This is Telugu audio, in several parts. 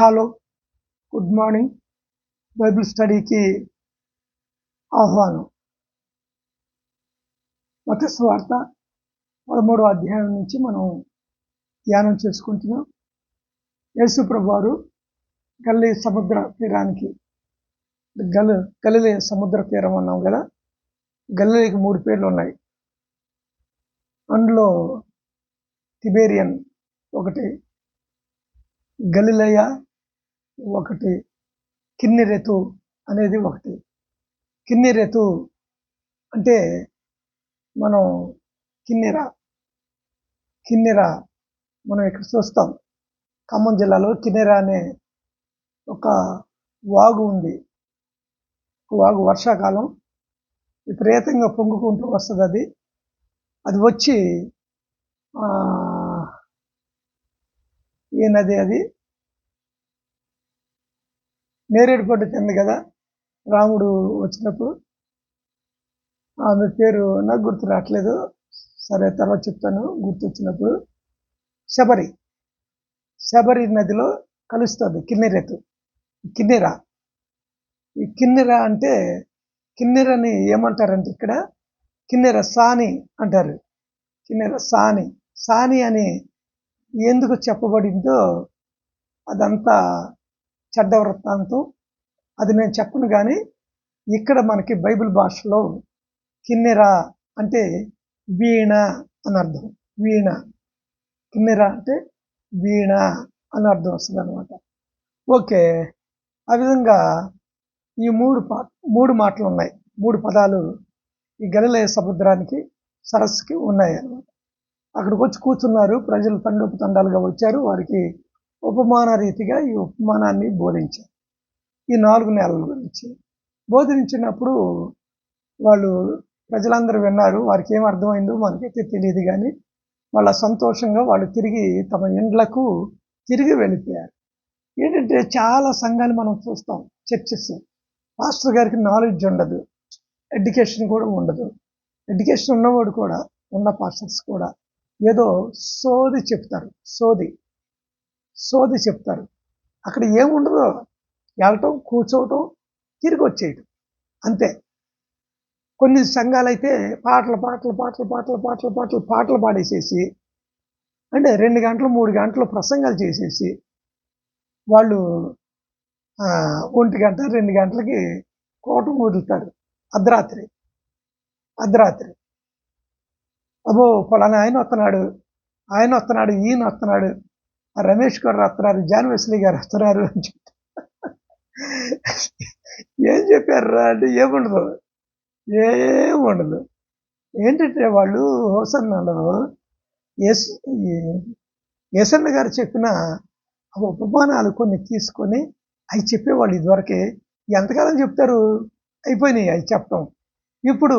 చాలో గుడ్ మార్నింగ్. బైబిల్ స్టడీకి ఆహ్వానం. మత స్వార్త అధ్యాయం నుంచి మనం ధ్యానం చేసుకుంటున్నాం. యేసు ప్రభువారు గల్లీ సముద్ర తీరానికి గల్ గలిలే సముద్ర తీరం అన్నాం కదా గల్లీకి మూడు పేర్లు ఉన్నాయి. అందులో తిబేరియన్ ఒకటి గలిలయ ఒకటి. కిన్నెరెతు అనేది ఒకటి. కిన్నెరెతు అంటే మనం కిన్నెర కిన్నెర మనం ఇక్కడ చూస్తాం. ఖమ్మం జిల్లాలో కిన్నెర అనే ఒక వాగు ఉంది. వాగు వర్షాకాలం విపరీతంగా పొంగుకుంటూ వస్తుంది అది. అది వచ్చి ఈ ఏ నది అది? నేరేడు పండు కదా రాముడు వచ్చినప్పుడు. ఆమె పేరు నాకు గుర్తు రావట్లేదు. సరే తర్వాత చెప్తాను. గుర్తు వచ్చినప్పుడు. శబరి. శబరి నదిలో కలుస్తుంది కిన్నెరెత్తు కిన్నెర. ఈ కిన్నెర అంటే కిన్నెరని ఏమంటారంటే ఇక్కడ? కిన్నెర సాని అంటారు. కిన్నెర సాని. సాని అని ఎందుకు చెప్పబడిందో అదంతా చెడ్డ వృత్తాంతం అది నేను చెప్పను కానీ ఇక్కడ మనకి బైబిల్ భాషలో కిన్నెరా అంటే వీణ అని అర్థం. వీణ. కిన్నెర అంటే వీణ అని అర్థం వస్తుంది అనమాట ఓకే. ఆ విధంగా ఈ మూడు పా మూడు మాటలు ఉన్నాయి. మూడు పదాలు ఈ గలిలయ సముద్రానికి సరస్సుకి ఉన్నాయి అన్నమాట అక్కడికి వచ్చి కూర్చున్నారు. ప్రజలు తండోపు తండాలుగా వచ్చారు. వారికి ఉపమాన రీతిగా ఈ ఉపమానాన్ని బోధించారు. ఈ నాలుగు నెలల గురించి. బోధించినప్పుడు వాళ్ళు ప్రజలందరూ విన్నారు వారికి ఏం అర్థమైందో మనకైతే తెలియదు కానీ వాళ్ళ సంతోషంగా వాళ్ళు తిరిగి తమ ఇండ్లకు తిరిగి వెళ్ళిపోయారు. ఏంటంటే చాలా సంఘాలు మనం చూస్తాం చర్చెస్ పాస్టర్ గారికి నాలెడ్జ్ ఉండదు ఎడ్యుకేషన్ కూడా ఉండదు. ఎడ్యుకేషన్ ఉన్నవాడు కూడా ఉన్న పాస్టర్స్ కూడా ఏదో సోది చెప్తారు సోది. సోది చెప్తారు. అక్కడ ఏముండదో వెళ్ళటం కూర్చోవటం తిరిగి వచ్చేయటం. అంతే. కొన్ని సంఘాలు అయితే పాటలు పాటలు పాటలు పాటలు పాటలు పాటలు పాటలు పాడేసేసి అంటే రెండు గంటలు మూడు గంటలు ప్రసంగాలు చేసేసి వాళ్ళు ఒంటి గంట రెండు గంటలకి కోటం వదులుతారు. అర్ధరాత్రి. అర్ధరాత్రి. అబ్బో ఫలానా ఆయన వస్తున్నాడు. ఆయన వస్తున్నాడు ఈయన వస్తున్నాడు. రమేష్ గారు వస్తున్నారు జాన్ వెస్లీ గారు వస్తున్నారు అని చెప్పి ఏం చెప్పారు రా అంటే ఏముండదు ఏముండదు. ఏంటంటే వాళ్ళు హోసన్నలో ఎస్ ఏసన్న గారు చెప్పిన ఉపమానాలు కొన్ని తీసుకొని అవి చెప్పేవాళ్ళు ఇదివరకే. ఎంతకాలం చెప్తారు? అయిపోయినాయి అవి చెప్పడం ఇప్పుడు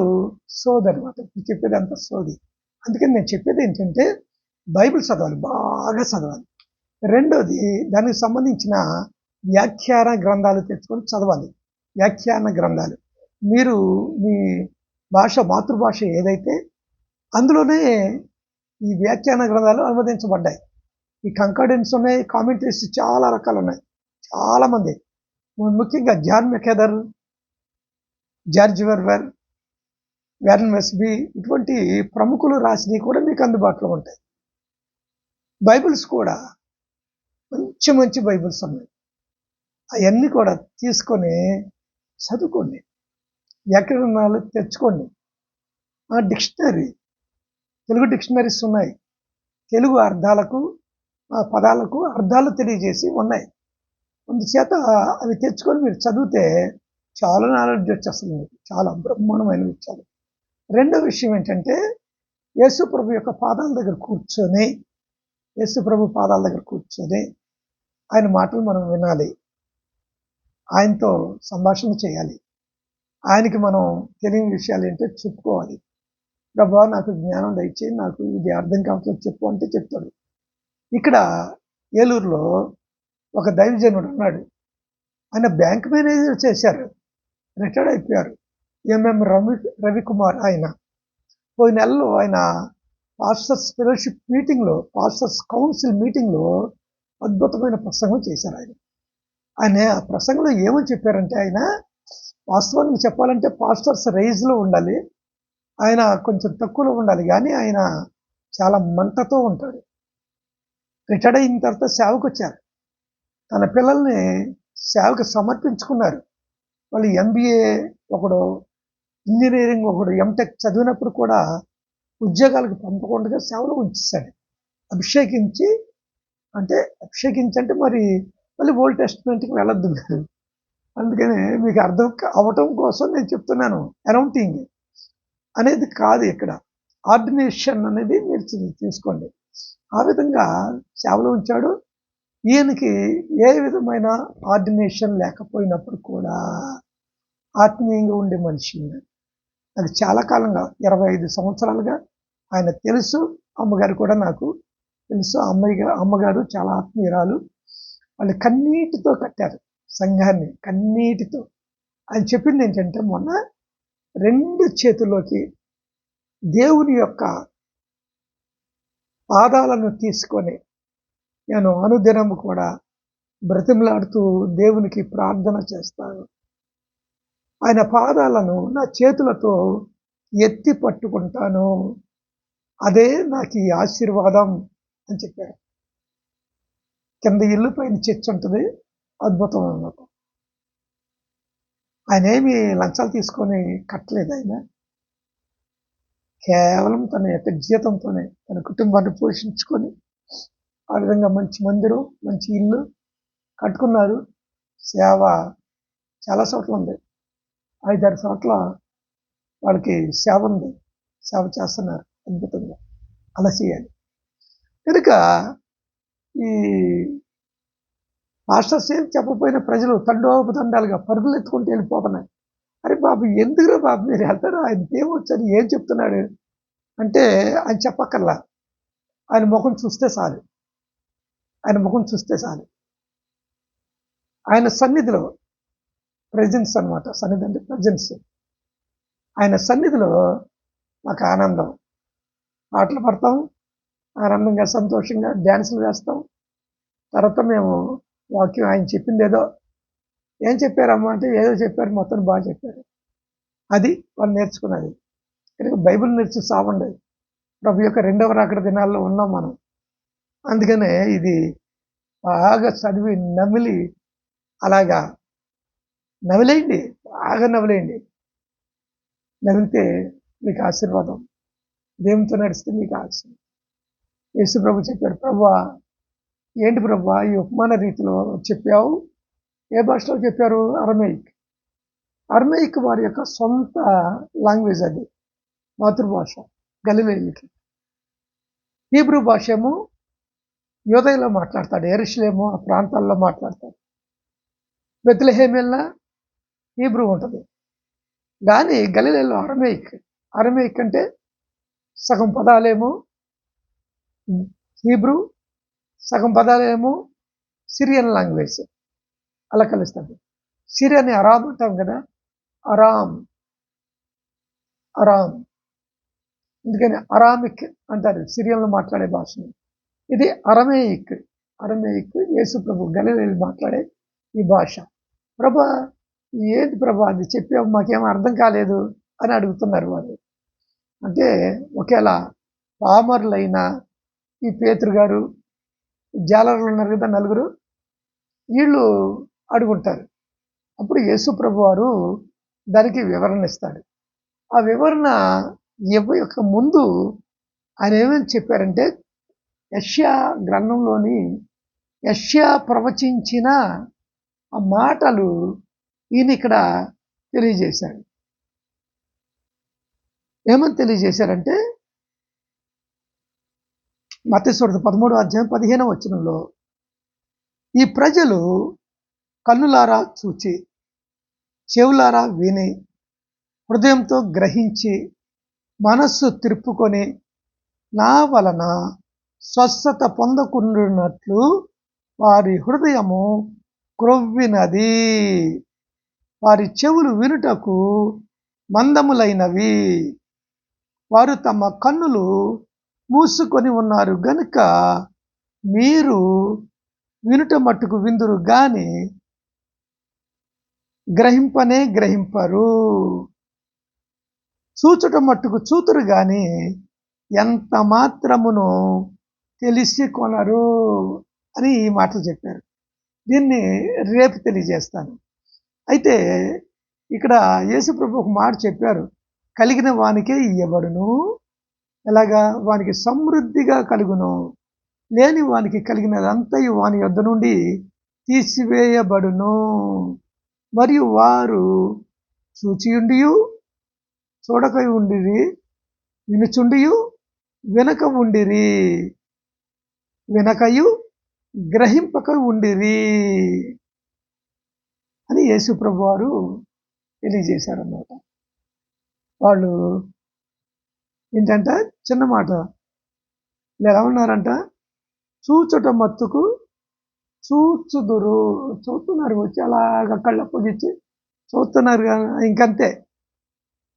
సోది అనమాట ఇప్పుడు చెప్పేది అంతా సోది. అందుకని నేను చెప్పేది ఏంటంటే బైబిల్ చదవాలి బాగా చదవాలి. రెండోది దానికి సంబంధించిన వ్యాఖ్యాన గ్రంథాలు తెచ్చుకొని చదవాలి. వ్యాఖ్యాన గ్రంథాలు. మీరు మీ భాష మాతృభాష ఏదైతే అందులోనే ఈ వ్యాఖ్యాన గ్రంథాలు అనువదించబడ్డాయి. ఈ కంకడెన్స్ ఉన్నాయి కామెంటరీస్ చాలా రకాలు ఉన్నాయి. చాలామంది ముఖ్యంగా జాన్ మెకెదర్ జార్జ్ వెర్వర్ వ్యారన్ వెస్బీ ఇటువంటి ప్రముఖులు రాసినవి కూడా మీకు అందుబాటులో ఉంటాయి. బైబిల్స్ కూడా మంచి మంచి బైబిల్స్ ఉన్నాయి అవన్నీ కూడా తీసుకొని చదువుకోండి. వ్యాకరణాలు తెచ్చుకోండి. ఆ డిక్షనరీ తెలుగు డిక్షనరీస్ ఉన్నాయి. తెలుగు అర్థాలకు ఆ పదాలకు అర్థాలు తెలియజేసి ఉన్నాయి. అందుచేత అవి తెచ్చుకొని మీరు చదివితే చాలా నాలెడ్జ్ వచ్చేస్తుంది మీకు. చాలా బ్రహ్మాండమైన విషయాలు. రెండో విషయం ఏంటంటే యేసుప్రభు యొక్క పాదాల దగ్గర కూర్చొని యేసుప్రభు పాదాల దగ్గర కూర్చొని ఆయన మాటలు మనం వినాలి. ఆయనతో సంభాషణ చేయాలి. ఆయనకి మనం తెలియని విషయాలు ఏంటో చెప్పుకోవాలి. ప్రభా నాకు జ్ఞానం దయచేయి నాకు ఇది అర్థం కావట్లేదు చెప్పు అంటే చెప్తాడు. ఇక్కడ ఏలూరులో ఒక దైవజనుడు ఉన్నాడు. ఆయన బ్యాంక్ మేనేజర్ చేశారు. రిటైర్డ్ అయిపోయారు. ఎంఎం రవి రవికుమార్ ఆయన. పోయిన నెలలో ఆయన పాస్టర్స్ ఫెలోషిప్ మీటింగ్లో పాస్టర్స్ కౌన్సిల్ మీటింగ్లో అద్భుతమైన ప్రసంగం చేశారు ఆయన. ఆయన ఆ ప్రసంగంలో ఏమని చెప్పారంటే ఆయన వాస్తవానికి చెప్పాలంటే పాస్టర్స్ రైజ్లో ఉండాలి. ఆయన కొంచెం తక్కువలో ఉండాలి. కానీ ఆయన చాలా మంటతో ఉంటాడు. రిటైర్డ్ అయిన తర్వాత సేవకు వచ్చారు. తన పిల్లల్ని సేవకు సమర్పించుకున్నారు. వాళ్ళు ఎంబీఏ ఒకడు ఇంజనీరింగ్ ఒకడు ఎంటెక్ చదివినప్పుడు కూడా ఉద్యోగాలకు పంపకుండా సేవలో ఉంచేశాడు. అభిషేకించి అంటే అభిషేకించంటే మరి మళ్ళీ ఓల్డ్ టెస్ట్మెంట్కి వెళ్ళొద్దు మీరు అందుకని మీకు అర్థం అవటం కోసం నేను చెప్తున్నాను అరౌంటింగ్ అనేది కాదు ఇక్కడ. ఆర్డినేషన్ అనేది మీరు తీసుకోండి ఆ విధంగా సేవలో ఉంచాడు. ఈయనకి ఏ విధమైన ఆర్డినేషన్ లేకపోయినప్పుడు కూడా ఆత్మీయంగా ఉండే మనిషి నాకు చాలా కాలంగా ఇరవై ఐదు సంవత్సరాలుగా ఆయన తెలుసు. అమ్మగారు కూడా నాకు తెలుసు. అమ్మాయి అమ్మగారు చాలా ఆత్మీయురాలు. వాళ్ళు కన్నీటితో కట్టారు సంఘాన్ని కన్నీటితో. ఆయన చెప్పింది ఏంటంటే మొన్న రెండు చేతుల్లోకి దేవుని యొక్క పాదాలను తీసుకొని నేను అనుదినము కూడా బ్రతిమలాడుతూ దేవునికి ప్రార్థన చేస్తాను. ఆయన పాదాలను నా చేతులతో ఎత్తి పట్టుకుంటాను. అదే నాకు ఈ ఆశీర్వాదం. అని చెప్పారు కింద ఇల్లు పైన చర్చ్ ఉంటుంది అద్భుతం అన్నమాట. ఆయన ఏమి లంచాలు తీసుకొని కట్టలేదు ఆయన. కేవలం తన యొక్క జీతంతోనే తన కుటుంబాన్ని పోషించుకొని ఆ విధంగా మంచి మందిరం మంచి ఇల్లు కట్టుకున్నారు. సేవ చాలా చోట్ల ఉంది. ఐదారు చోట్ల వాళ్ళకి సేవ ఉంది. సేవ చేస్తున్నారు. అద్భుతంగా. అలా చేయాలి కనుక ఈ మాస్టర్స్ ఏం చెప్పపోయిన ప్రజలు తండోపతండాలుగా పరుగులు ఎత్తుకుంటూ వెళ్ళిపోతున్నాయి. అరే బాబు ఎందుకురా బాబు మీరు వెళ్తారు? ఆయన ఏమొచ్చని ఏం చెప్తున్నాడు? అంటే ఆయన చెప్పక్కర్లా. ఆయన ముఖం చూస్తే చాలు. ఆయన ముఖం చూస్తే చాలు. ఆయన సన్నిధిలో ప్రజెన్స్ అనమాట సన్నిధి అంటే ప్రజెన్స్ ఆయన సన్నిధిలో మాకు ఆనందం. పాటలు పడతాం. ఆనందంగా సంతోషంగా డ్యాన్సులు వేస్తాం. తర్వాత మేము వాక్యం ఆయన చెప్పింది ఏదో ఏం చెప్పారమ్మా అంటే ఏదో చెప్పారు మొత్తం బాగా చెప్పారు. అది వాళ్ళు నేర్చుకున్నది. కనుక బైబిల్ నేర్చు సావండి ప్రభు యొక్క రెండవ రాకడ దినాల్లో ఉన్నాం మనం. అందుకనే ఇది బాగా చదివి నమిలి అలాగా నవిలేయండి బాగా నవిలేయండి నవిలితే మీకు ఆశీర్వాదం. దేవునితో నడిస్తే మీకు ఆశీర్వాదం. యేసు ప్రభు చెప్పారు ప్రభా ఏంటి ప్రభా ఈ ఉపమాన రీతిలో చెప్పావు? ఏ భాషలో చెప్పారు? అరమేయిక్. అర్మేయిక్ వారి యొక్క సొంత లాంగ్వేజ్ అది మాతృభాష గలిలేయులకి హీబ్రూ భాష ఏమో యోదయలో మాట్లాడతాడు ఎరుషులేమో ఆ ప్రాంతాల్లో మాట్లాడతాడు. బెత్లహేమ్ హీబ్రూ ఉంటుంది. కానీ గలిలేలో అరమేయిక్ అరమేయిక్ అంటే సగం పదాలేమో హీబ్రూ సగం పదాలేమో సిరియన్ లాంగ్వేజ్ అలా కలుస్తాడు సిరియన్ అరామ్ అంటాం కదా అరామ్ అరామ్. అందుకని అరామిక్ అంటారు సిరియన్లో మాట్లాడే భాషని. ఇది అరమేయిక్ అరమేయిక్ యేసు ప్రభు గలిలేలు మాట్లాడే ఈ భాష. ప్రభా ఏంటి ప్రభా అది చెప్పావు మాకేం అర్థం కాలేదు అని అడుగుతున్నారు వాళ్ళు. అంటే ఒకేలా పామర్లైన ఈ పేతురు గారు జాలర్లు ఉన్నారు కదా నలుగురు వీళ్ళు అడుగుంటారు అప్పుడు యేసుప్రభు వారు దానికి వివరణ ఇస్తాడు. ఆ వివరణ ఇవ్వ యొక్క ముందు ఆయన ఏమని చెప్పారంటే యష్యా గ్రంథంలోని యష్యా ప్రవచించిన ఆ మాటలు ఈయన ఇక్కడ తెలియజేశాడు. ఏమని తెలియజేశారంటే మతేశ్వరుడు పదమూడు అధ్యాయం పదిహేనవ వచనంలో ఈ ప్రజలు కన్నులారా చూచి చెవులారా విని హృదయంతో గ్రహించి మనస్సు తిరుపుకొని నా వలన స్వస్థత పొందకుండునట్లు వారి హృదయము క్రొవ్వినది. వారి చెవులు వినుటకు మందములైనవి. వారు తమ కన్నులు మూసుకొని ఉన్నారు. గనుక మీరు వినుట మట్టుకు విందురు గాని గ్రహింపనే గ్రహింపరు. చూచుట మట్టుకు చూతురు గాని ఎంత మాత్రమును తెలిసి కొనరు అని ఈ మాటలు చెప్పారు. దీన్ని రేపు తెలియజేస్తాను. అయితే ఇక్కడ యేసుప్రభు ఒక మాట చెప్పారు. కలిగిన వానికే ఇయ్యబడును. ఎలాగా? వానికి సమృద్ధిగా కలుగును. లేని వానికి కలిగినదంతయు వాని యొద్ద నుండి తీసివేయబడును. మరియు వారు చూచియుండియు చూడక ఉండిరి వినుచుండియు వినక ఉండిరి వినకయు గ్రహింపక ఉండిరి అని యేసుప్రభు వారు తెలియజేశారన్నమాట. వాళ్ళు ఏంటంట చిన్న మాట. వీళ్ళు ఎలా ఉన్నారంట చూచుట మత్తుకు చూచుదురు. చూస్తున్నారు వచ్చి అలాగ కళ్ళ పొగిచ్చి చూస్తున్నారు కానీ ఇంకంతే.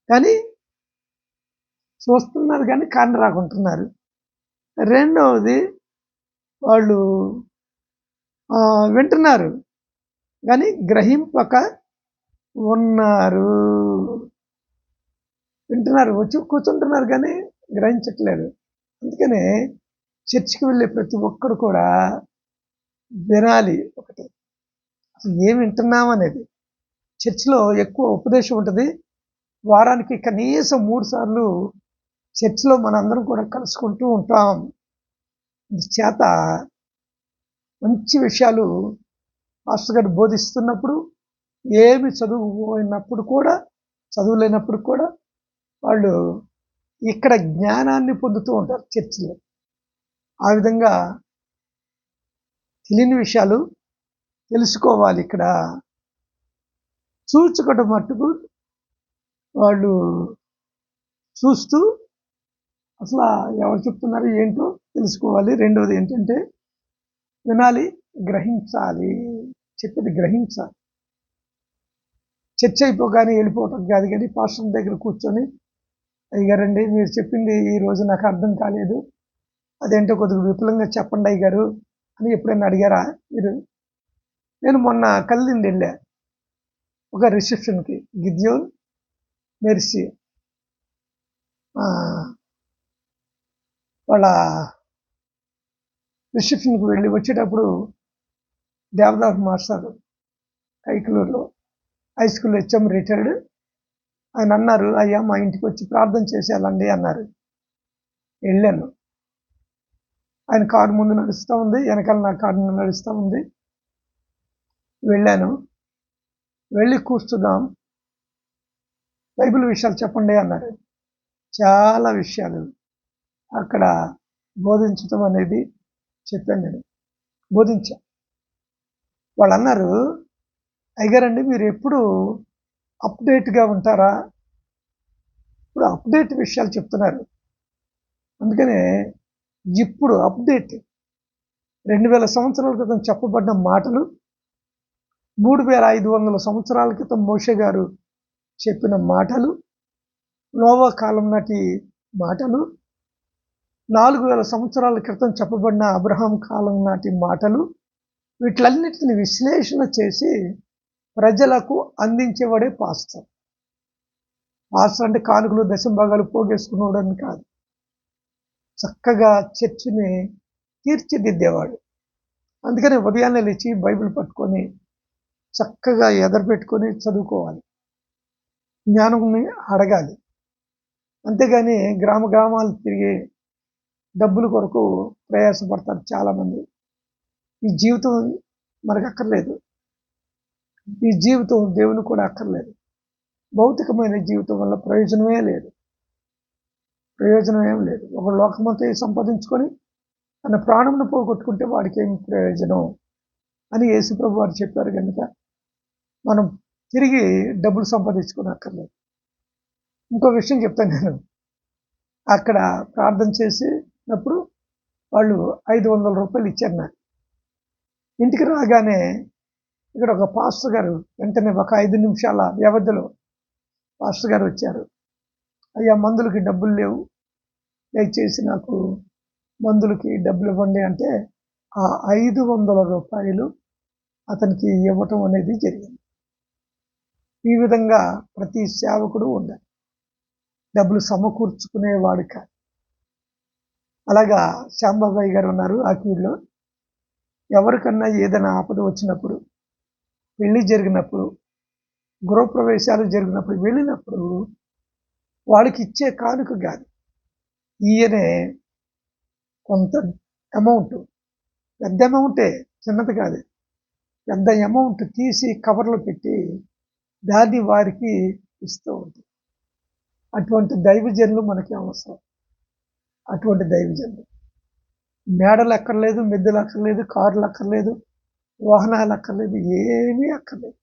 కానీ చూస్తున్నారు కానీ కాని రాకుంటున్నారు. రెండవది వాళ్ళు వింటున్నారు. కానీ గ్రహింపక ఉన్నారు. వింటున్నారు వచ్చి కూర్చుంటున్నారు కానీ గ్రహించట్లేదు. అందుకనే చర్చికి వెళ్ళే ప్రతి ఒక్కరు కూడా వినాలి ఒకటి. అసలు ఏం వింటున్నాం అనేది. చర్చిలో ఎక్కువ ఉపదేశం ఉంటుంది. వారానికి కనీసం మూడు సార్లు చర్చిలో మనందరం కూడా కలుసుకుంటూ ఉంటాం. చేత మంచి విషయాలు మాస్టర్ గారు బోధిస్తున్నప్పుడు ఏమి చదువుపోయినప్పుడు కూడా చదువులేనప్పుడు కూడా వాళ్ళు ఇక్కడ జ్ఞానాన్ని పొందుతూ ఉంటారు చర్చిలో. ఆ విధంగా తెలియని విషయాలు తెలుసుకోవాలి ఇక్కడ. చూచుకోవడం మట్టుకు వాళ్ళు చూస్తూ అసలు ఎవరు చెప్తున్నారు ఏంటో తెలుసుకోవాలి. రెండవది ఏంటంటే వినాలి గ్రహించాలి చెప్పేది గ్రహించాలి. చర్చ అయిపోగానే వెళ్ళిపోవటం కాదు కానీ పాస్టర్ దగ్గర కూర్చొని అయ్యగారండి మీరు చెప్పింది ఈ రోజు నాకు అర్థం కాలేదు. అదేంటో కొద్దిగా విపులంగా చెప్పండి అయ్యగారు అని ఎప్పుడైనా అడిగారా మీరు? నేను మొన్న కల్లిండి వెళ్ళా. ఒక రిసెప్షన్కి. గిద్యోన్ మెర్సీ. వాళ్ళ రిసెప్షన్కి వెళ్ళి వచ్చేటప్పుడు దేవదాస్ మాస్టర్ కైకలూరులో హై స్కూల్ హెచ్ఎం రిటైర్డ్ ఆయన అన్నారు అయ్యా మా ఇంటికి వచ్చి ప్రార్థన చేసేయాలండి అన్నారు. వెళ్ళాను. ఆయన కారు ముందు నడుస్తూ ఉంది వెనకాల నా కారు నడుస్తూ ఉంది. వెళ్ళాను. వెళ్ళి కూర్చున్నాం. బైబిల్ విషయాలు చెప్పండి అన్నారు. చాలా విషయాలు అక్కడ బోధించటం అనేది చెప్పాను నేను. బోధించా. వాళ్ళు అన్నారు అయ్యారండి మీరు ఎప్పుడు అప్డేట్గా ఉంటారా? ఇప్పుడు అప్డేట్ విషయాలు చెప్తున్నారు. అందుకనే ఇప్పుడు అప్డేట్ రెండు వేల సంవత్సరాల క్రితం చెప్పబడిన మాటలు మూడు వేల ఐదు వందల సంవత్సరాల క్రితం మోషే గారు చెప్పిన మాటలు నోవా కాలం నాటి మాటలు నాలుగు వేల సంవత్సరాల క్రితం చెప్పబడిన అబ్రహాం కాలం నాటి మాటలు వీటిలన్నిటిని విశ్లేషణ చేసి ప్రజలకు అందించేవాడే పాస్టర్. పాస్టర్ అంటే కానుకలు దశంభాగాలు పోగేసుకునేవాడని కాదు. చక్కగా చర్చిని తీర్చిదిద్దేవాడు. అందుకని ఉదయాన్నే లేచి బైబిల్ పట్టుకొని చక్కగా ఎదరు పెట్టుకొని చదువుకోవాలి జ్ఞానంని అడగాలి. అంతేగాని గ్రామ గ్రామాలు తిరిగి డబ్బుల కొరకు ప్రయాసపడతారు చాలామంది. ఈ జీవితం మనకు అక్కర్లేదు. ఈ జీవితం దేవుని కూడా అక్కర్లేదు. భౌతికమైన జీవితం వల్ల ప్రయోజనమే లేదు. ప్రయోజనం ఏం లేదు. ఒక లోకమంతా సంపాదించుకొని తన ప్రాణంను పోగొట్టుకుంటే వాడికి ఏం ప్రయోజనం అని యేసుప్రభు వారు చెప్పారు కనుక మనం తిరిగి డబ్బులు సంపాదించుకొని అక్కర్లేదు. ఇంకో విషయం చెప్తాను నేను. అక్కడ ప్రార్థన చేసినప్పుడు వాళ్ళు ఐదు వందల రూపాయలు ఇచ్చారు నాకు. ఇంటికి రాగానే ఇక్కడ ఒక పాస్టర్ గారు వెంటనే ఒక ఐదు నిమిషాల వ్యవధిలో పాస్టర్ గారు వచ్చారు. అయ్యా మందులకి డబ్బులు లేవు. దయచేసి నాకు మందులకి డబ్బులు ఇవ్వండి అంటే ఆ ఐదు వందల రూపాయలు అతనికి ఇవ్వటం అనేది జరిగింది. ఈ విధంగా ప్రతి సేవకుడు ఉండాలి. డబ్బులు సమకూర్చుకునేవాడు కాదు. అలాగా శాంబాబాయి గారు ఉన్నారు ఆకివీడులో ఎవరికన్నా ఏదైనా ఆపద వచ్చినప్పుడు పెళ్ళి జరిగినప్పుడు గృహప్రవేశాలు జరిగినప్పుడు వెళ్ళినప్పుడు వాళ్ళకి ఇచ్చే కానుక కాదు. ఈయనే కొంత అమౌంట్ పెద్ద అమౌంటే చిన్నది కాదు. పెద్ద అమౌంట్ తీసి కవర్లో పెట్టి దాన్ని వారికి ఇస్తూ ఉంటుంది అటువంటి దైవజనులు మనకి అవసరం. అటువంటి దైవజనులు. మేడలు అక్కర్లేదు మిద్దెలు అక్కర్లేదు కార్లు అక్కర్లేదు వాహనాలు అక్కర్లేదు ఏమీ అక్కర్లేదు.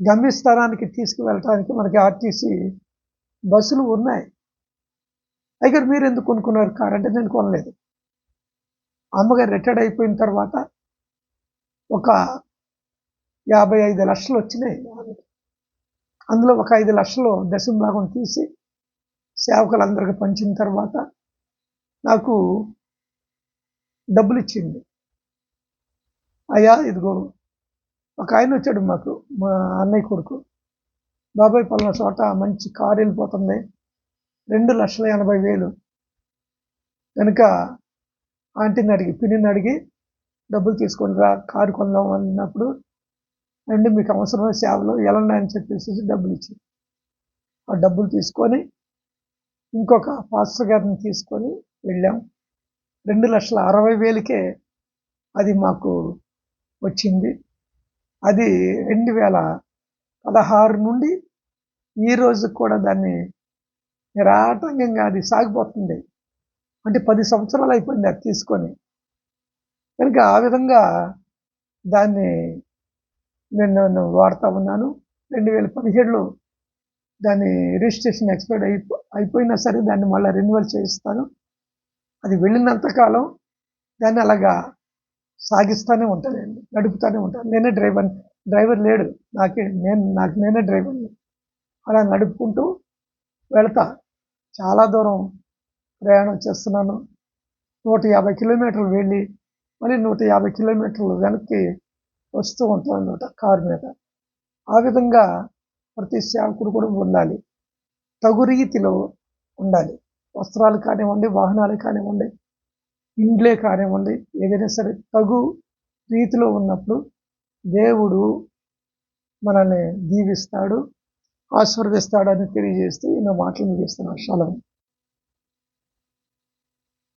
గమ్యస్థానానికి తీసుకువెళ్ళటానికి మనకి ఆర్టీసీ బస్సులు ఉన్నాయి. అయితే మీరు ఎందుకు కొనుక్కున్నారు కార్? అంటే నేను కొనలేదు. అమ్మగారు రిటైర్డ్ అయిపోయిన తర్వాత ఒక యాభై ఐదు లక్షలు వచ్చినాయి. అందులో ఒక ఐదు లక్షలు దశం భాగం తీసి సేవకులందరికీ పంచిన తర్వాత నాకు డబ్బులు ఇచ్చింది. అయ్యా ఇదిగో ఒక ఆయన వచ్చాడు మాకు మా అన్నయ్య కొడుకు. బాబాయ్ పలానా చోట మంచి కారు వెళ్ళిపోతుంది. రెండు లక్షల ఎనభై వేలు. కనుక ఆంటీని అడిగి పిన్నిని అడిగి డబ్బులు తీసుకొని రా కారు కొందాం అన్నప్పుడు అండి మీకు అవసరమైన సేవలు ఎలా అని చెప్పేసి డబ్బులు ఇచ్చి ఆ డబ్బులు తీసుకొని ఇంకొక పాస్టర్ గారిని తీసుకొని వెళ్ళాం. రెండు లక్షల అరవై వేలకే అది మాకు వచ్చింది. అది రెండు వేల పదహారు నుండి ఈ రోజు కూడా దాన్ని నిరాటంకంగా అది సాగిపోతుంది. అంటే పది సంవత్సరాలు అయిపోయింది అది తీసుకొని. కనుక ఆ విధంగా దాన్ని నేను వాడుతూ ఉన్నాను. రెండు వేల పదిహేడులో దాని రిజిస్ట్రేషన్ ఎక్స్పైర్డ్ అయిపో అయిపోయినా సరే దాన్ని మళ్ళీ రెన్యువల్ చేయిస్తాను. అది వెళ్ళినంతకాలం దాన్ని అలాగా సాగిస్తూనే ఉంటానండి నడుపుతూనే ఉంటాను. నేనే డ్రైవర్ డ్రైవర్ లేడు. నాకే నేను నాకు నేనే డ్రైవర్ని అలా నడుపుకుంటూ వెళతా. చాలా దూరం ప్రయాణం చేస్తున్నాను. నూట యాభై కిలోమీటర్లు వెళ్ళి మళ్ళీ నూట యాభై కిలోమీటర్లు వెనక్కి వస్తూ ఉంటాను అనమాట కారు మీద. ఆ విధంగా ప్రతి సేవకుడు కూడా ఉండాలి. తగు రీతిలో ఉండాలి. వస్త్రాలు కానివ్వండి వాహనాలు కానివ్వండి ఇండ్లే కానివ్వండి ఏదైనా సరే తగు రీతిలో ఉన్నప్పుడు దేవుడు మనల్ని దీవిస్తాడు ఆశీర్వదిస్తాడు అని తెలియజేస్తూ ఈయన మాటలు ముగిస్తున్నాను శలం